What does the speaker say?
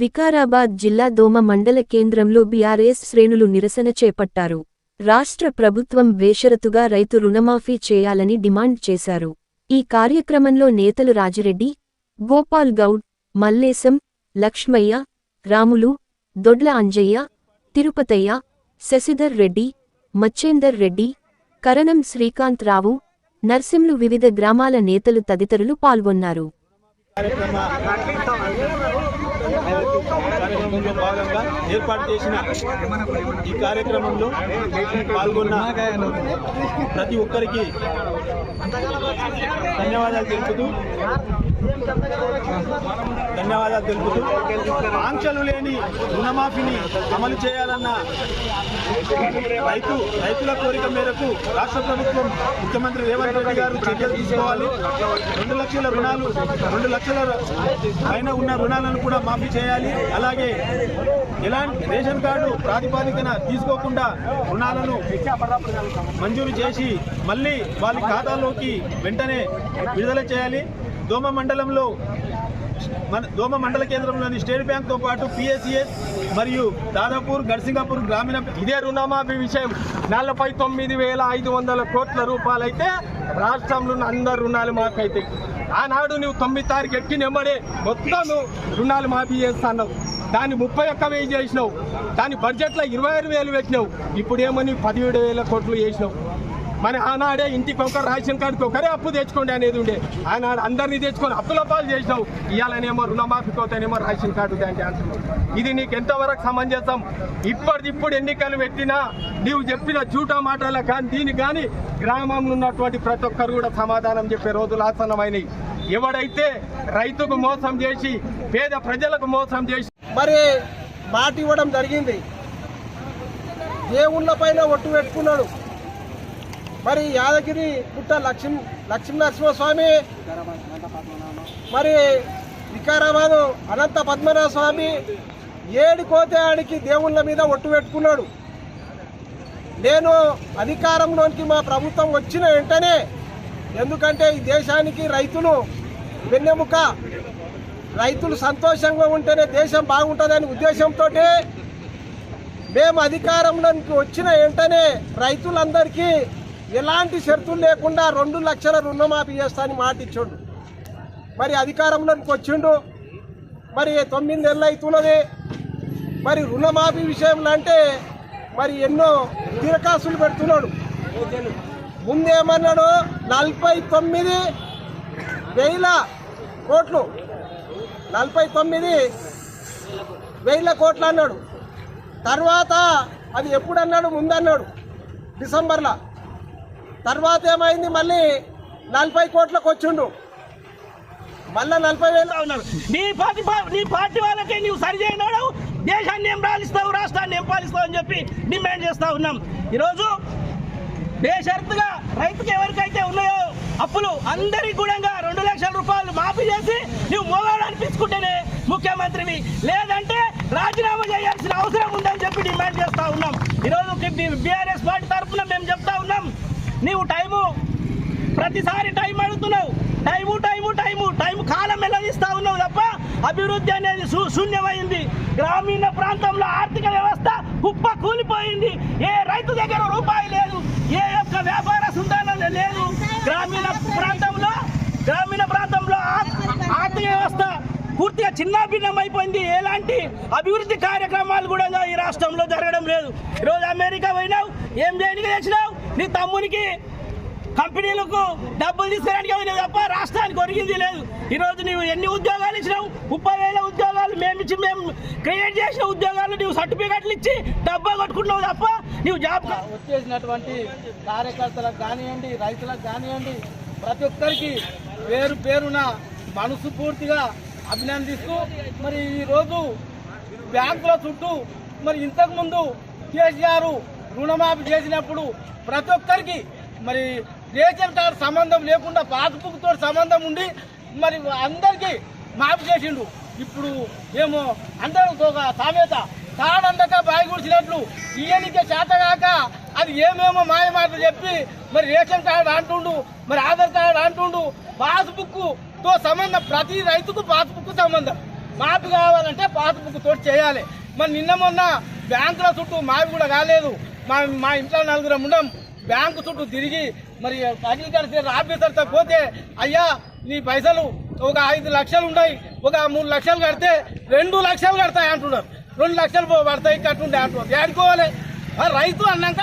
వికారాబాద్ జిల్లా దోమ మండల కేంద్రంలో బీఆర్ఎస్ శ్రేణులు నిరసన చేపట్టారు. రాష్ట్ర ప్రభుత్వం బేషరతుగా రైతు రుణమాఫీ చేయాలని డిమాండ్ చేశారు. ఈ కార్యక్రమంలో నేతలు రాజిరెడ్డి గోపాల్ గౌడ్ మల్లేశం లక్ష్మయ్య రాములు దొడ్ల అంజయ్య తిరుపతయ్య శశిధర్ రెడ్డి మచ్చేందర్ రెడ్డి కరణం శ్రీకాంత్ రావు నర్సింలు వివిధ గ్రామాల నేతలు తదితరులు పాల్గొన్నారు. కార్యక్రమంలో భాగంగా ఏర్పాటు చేసిన ఈ కార్యక్రమంలో పాల్గొన్న ప్రతి ఒక్కరికి ధన్యవాదాలు తెలుపుతూ ధన్యవాదాలు తెలుపుతూ ఆంక్షలు లేని రుణమాఫీని అమలు చేయాలన్న రైతు రైతుల కోరిక మేరకు రాష్ట్ర ప్రభుత్వం ముఖ్యమంత్రి రేవంత్ రెడ్డి గారు చర్యలు తీసుకోవాలి. రెండు లక్షల రుణాలు రెండు లక్షల పైన ఉన్న రుణాలను కూడా మాఫీ చేయాలి. అలాగే ఎలాంటి రేషన్ కార్డు ప్రాతిపాదికన తీసుకోకుండా రుణాలను మంజూరు చేసి మళ్ళీ వాళ్ళ ఖాతాలోకి వెంటనే విడుదల చేయాలి. దోమ మండలంలో మన దోమ మండల కేంద్రంలోని స్టేట్ బ్యాంక్తో పాటు పిఎస్సిఎస్ మరియు దాదాపూర్ గడ్సింగాపూర్ గ్రామీణ ఇదే రుణమాఫీ విషయం. నలభై తొమ్మిది వేల ఐదు వందల కోట్ల రూపాయలైతే రాష్ట్రంలో ఉన్న అందరు రుణాలు మాఫీ అవుతాయి. ఆనాడు నువ్వు తొమ్మిది తారీఖు ఎక్కి నెమ్మడే మొత్తం రుణాలు మాఫీ చేస్తున్నావు. దాన్ని ముప్పై ఒక్క వెయ్యి చేసినావు. దాని బడ్జెట్లో ఇరవై ఆరు వేలు పెట్టినావు. ఇప్పుడేమో పదిహేడు వేల కోట్లు చేసినావు. మన ఆనాడే ఇంటికి ఒక రేషన్ కార్డుకి ఒకరే అప్పు తెచ్చుకోండి అనేది ఉండే. ఆనాడు అందరినీ తెచ్చుకొని అప్పుల పాలు చేసినావు. ఇవ్వాలనేమో రుణమాఫీ కోతనేమో రేషన్ కార్డు దానికి ఆన్సర్ ఇది నీకు ఎంతవరకు సమంజసం? ఇప్పటికిప్పుడు ఎన్నికలు పెట్టినా నీవు చెప్పిన జూటా మాటల కానీ దీనికి కానీ గ్రామంలో ఉన్నటువంటి ప్రతి ఒక్కరు కూడా సమాధానం చెప్పే రోజులు ఆసన్నమైనవి ఎవడైతే రైతుకు మోసం చేసి పేద ప్రజలకు మోసం చేసి మరి మాట ఇవ్వడం జరిగింది. దేవుళ్ళ పైన ఒట్టు పెట్టుకున్నాడు. మరి యాదగిరి పుట్ట లక్ష్మీ లక్ష్మీ నరసింహస్వామి మరి వికారాబాదు అనంత పద్మనాభ స్వామి ఏడు కోతే ఆడికి దేవుళ్ళ మీద ఒట్టు పెట్టుకున్నాడు. నేను అధికారంలోనికి మా ప్రభుత్వం వచ్చిన వెంటనే ఎందుకంటే ఈ దేశానికి రైతులు వెన్నెముక రైతులు సంతోషంగా ఉంటేనే దేశం బాగుంటుందనే ఉద్దేశంతో మేము అధికారంలోకి వచ్చిన వెంటనే రైతులందరికీ ఎలాంటి షరతులు లేకుండా రెండు లక్షల రుణమాఫీ చేస్తానని మాట ఇచ్చిండు. మరి అధికారంలోకి వచ్చిండు. మరి తొమ్మిది నెలలు అవుతున్నది మరి రుణమాఫీ విషయంలో అంటే మరి ఎన్నో తిరకాసులు పెడుతున్నాడు. ముందేమన్నాడు? నలభై తొమ్మిది వేల కోట్లు. నలభై తొమ్మిది వేల కోట్లు అన్నాడు. తర్వాత అది ఎప్పుడు అన్నాడు? ముందన్నాడు. డిసెంబర్లో. తర్వాత ఏమైంది? మళ్ళీ నలభై కోట్లకు వచ్చిండు. మళ్ళా నలభై వేలు ఉన్నారు. నీ పార్టీ నీ పార్టీ వాళ్ళకే నీవు సరి దేశాన్ని ఏం పాలిస్తావు రాష్ట్రాన్ని ఏం పాలిస్తావు అని చెప్పి డిమాండ్ చేస్తా ఉన్నాం. ఈరోజు బేషరతుగా రైతుకి ఎవరికైతే ఉన్నాయో అప్పులు అందరికి కూడా రెండు లక్షల రూపాయలు మాఫీ చేసి నువ్వు మోగాడు అనిపించుకుంటేనే ముఖ్యమంత్రివి. లేదంటే రాజీనామా చేయాల్సిన అవసరం ఉందని చెప్పి డిమాండ్ చేస్తా ఉన్నాం. ఈరోజు బీఆర్ఎస్ పార్టీ తరఫున మేము చెప్తా ఉన్నాం నీవు టైము ప్రతిసారి టైం అడుగుతున్నావు. టైము టైము టైము టైం కాలం వెళ్ళదిస్తా ఉన్నావు తప్ప అభివృద్ధి అనేది శూన్యమైంది. గ్రామీణ ప్రాంతంలో ఆర్థిక వ్యవస్థ కుప్ప కూలిపోయింది. ఏ రైతు దగ్గర రూపాయి లేదు. ఏ యొక్క వ్యాపార సుందరం లేదు. గ్రామీణ ప్రాంతంలో గ్రామీణ ప్రాంతంలో ఆర్థిక వ్యవస్థ పూర్తిగా చిన్నాభిన్నం అయిపోయింది ఎలాంటి అభివృద్ధి కార్యక్రమాలు కూడా ఈ రాష్ట్రంలో జరగడం లేదు. ఈరోజు అమెరికా పోయినావు ఏం దేనికి తెచ్చినావు? నీ తమ్మునికి కంపెనీలకు డబ్బులు తీసుకురానికి పోయినావు తప్ప రాష్ట్రానికి ఒరిగింది లేదు. ఈరోజు నీవు ఎన్ని ఉద్యోగాలు ఇచ్చినావు? ముప్పై వేల ఉద్యోగాలు మేము ఇచ్చి మేము క్రియేట్ చేసిన ఉద్యోగాలు నీవు సర్టిఫికెట్లు ఇచ్చి డబ్బా కొట్టుకుంటున్నావు తప్ప నీవు జాబ్ వచ్చేసినటువంటి కార్యకర్తలకు కానివ్వండి రైతులకు కానివ్వండి ప్రతి ఒక్కరికి పేరు పేరున మనసు పూర్తిగా అభినందిస్తూ మరి ఈరోజు బ్యాంకుల చుట్టూ మరి ఇంతకుముందు కేసీఆర్ రుణమాఫీ చేసినప్పుడు ప్రతి ఒక్కరికి మరి రేషన్ కార్డు సంబంధం లేకుండా పాస్బుక్తో సంబంధం ఉండి మరి అందరికీ మాఫీ చేసిండు. ఇప్పుడు ఏమో అందరూ ఒక సామెత తాడందక బాయి గుడిచినట్లు ఈయనకే చేతగాక అది ఏమేమో మాయ మాటలు చెప్పి మరి రేషన్ కార్డు అంటుండు మరి ఆధార్ కార్డు అంటుండు. పాస్బుక్తో సంబంధం ప్రతి రైతుకు పాస్బుక్ సంబంధం. మాఫీ కావాలంటే పాస్బుక్ తోటి చేయాలి. మరి నిన్న మొన్న బ్యాంకుల చుట్టూ మావి కూడా కాలేదు. మా మా ఇంట్లో నలుగురం ఉండం. బ్యాంకు చుట్టూ తిరిగి మరి అగ్రికల్చర్ ఆఫీసర్తో పోతే అయ్యా నీ పైసలు ఒక ఐదు లక్షలు ఉన్నాయి ఒక మూడు లక్షలు కడితే రెండు లక్షలు కడతాయి అంటున్నారు. రెండు లక్షలు పో- పడతాయి కట్టుండే అంటున్నారు. ఏడుకోవాలి. రైతు అన్నాక